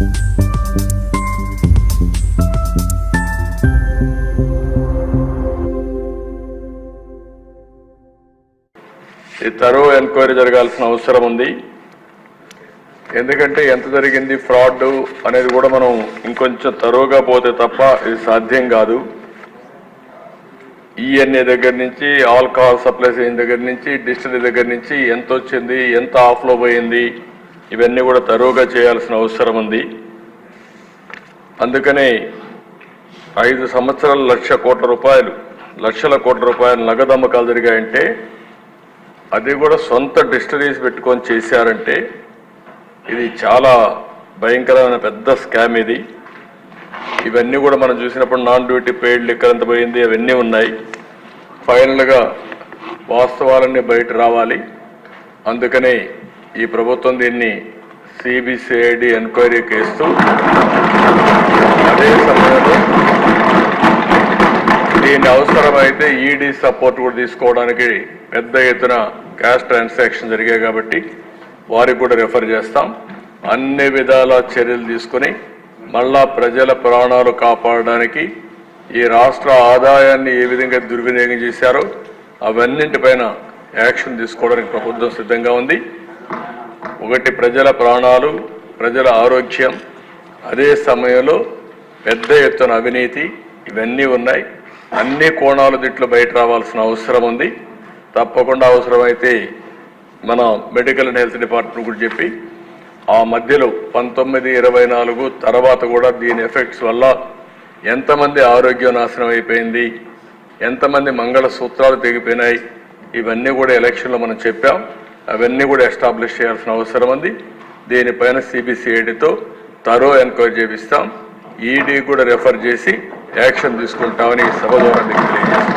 ఈ తరో ఎంక్వైరీ జరగాల్సిన అవసరం ఉంది. ఎందుకంటే ఎంత జరిగింది ఫ్రాడ్ అనేది కూడా మనం ఇంకొంచెం తరువుగా పోతే తప్ప ఇది సాధ్యం కాదు. ఈఎన్ఏ దగ్గర నుంచి ఆల్కహాల్ సప్లై చేయని దగ్గర నుంచి డిస్టిలరీ దగ్గర నుంచి ఎంత వచ్చింది ఎంత ఆఫ్లో పోయింది ఇవన్నీ కూడా తరువుగా చేయాల్సిన అవసరం ఉంది. అందుకనే ఐదు సంవత్సరాలు లక్ష కోట్ల రూపాయలు లక్షల కోట్ల రూపాయలు నగదు అమ్మకాలు జరిగాయంటే అది కూడా సొంత డిస్టరీస్ పెట్టుకొని చేశారంటే ఇది చాలా భయంకరమైన పెద్ద స్కామ్ ఇది. ఇవన్నీ కూడా మనం చూసినప్పుడు నాన్ డ్యూటీ పెయిడ్ లెక్కలు ఎంత పోయింది అవన్నీ ఉన్నాయి. ఫైనల్గా వాస్తవాలన్నీ బయట రావాలి. అందుకనే ఈ ప్రభుత్వం దీన్ని సిబిసిఐడి ఎంక్వైరీ ఇస్తూ అదే సమయంలో దీన్ని అవసరమైతే ఈడీ సపోర్ట్ కూడా తీసుకోవడానికి పెద్ద ఎత్తున క్యాష్ ట్రాన్సాక్షన్ జరిగాయి కాబట్టి వారికి కూడా రెఫర్ చేస్తాం. అన్ని విధాల చర్యలు తీసుకొని మళ్ళా ప్రజల ప్రాణాలు కాపాడడానికి ఈ రాష్ట్ర ఆదాయాన్ని ఏ విధంగా దుర్వినియోగం చేశారో అవన్నింటిపైన యాక్షన్ తీసుకోవడానికి ప్రభుత్వం సిద్ధంగా ఉంది. ఒకటి ప్రజల ప్రాణాలు ప్రజల ఆరోగ్యం అదే సమయంలో పెద్ద ఎత్తున అవినీతి ఇవన్నీ ఉన్నాయి. అన్ని కోణాలు దీంట్లో బయట రావాల్సిన అవసరం ఉంది. తప్పకుండా అవసరమైతే మన మెడికల్ అండ్ హెల్త్ డిపార్ట్మెంట్ కూడా చెప్పి ఆ మధ్యలో పంతొమ్మిది ఇరవై నాలుగు తర్వాత కూడా దీని ఎఫెక్ట్స్ వల్ల ఎంతమంది ఆరోగ్యం నాశనం అయిపోయింది ఎంతమంది మంగళ సూత్రాలు తెగిపోయినాయి ఇవన్నీ కూడా ఎలక్షన్లో మనం చెప్పాం. అవన్నీ కూడా ఎస్టాబ్లిష్ చేయాల్సిన అవసరం ఉంది. దీనిపైన సిబిసిఐడితో తరో ఎంక్వైరీ చేపిస్తాం. ఈడీ కూడా రెఫర్ చేసి యాక్షన్ తీసుకుంటామని సభ ద్వారా మీకు తెలియజేస్తాం